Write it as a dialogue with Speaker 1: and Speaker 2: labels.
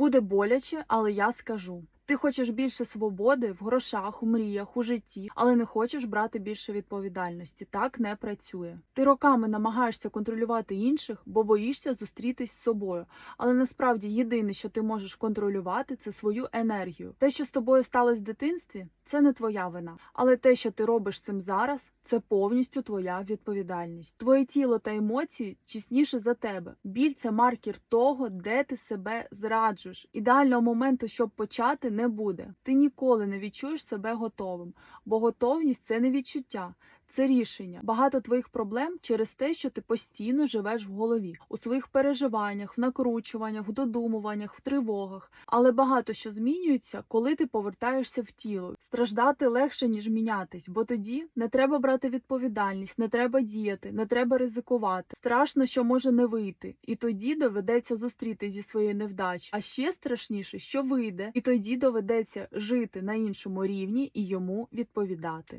Speaker 1: Буде боляче, але я скажу. Ти хочеш більше свободи в грошах, у мріях, у житті, але не хочеш брати більше відповідальності. Так не працює. Ти роками намагаєшся контролювати інших, бо боїшся зустрітись з собою. Але насправді єдине, що ти можеш контролювати, це свою енергію. Те, що з тобою сталося в дитинстві, це не твоя вина. Але те, що ти робиш цим зараз, це повністю твоя відповідальність. Твоє тіло та емоції чесніше за тебе. Біль це маркер того, де ти себе зраджуєш. Ідеального моменту, щоб почати, не буде. Ти ніколи не відчуєш себе готовим, бо готовність це не відчуття. Це рішення. Багато твоїх проблем через те, що ти постійно живеш в голові, у своїх переживаннях, в накручуваннях, в додумуваннях, в тривогах. Але багато що змінюється, коли ти повертаєшся в тіло. Страждати легше, ніж мінятись, бо тоді не треба брати відповідальність, не треба діяти, не треба ризикувати. Страшно, що може не вийти, і тоді доведеться зустріти зі своєю невдачею. А ще страшніше, що вийде, і тоді доведеться жити на іншому рівні і йому відповідати.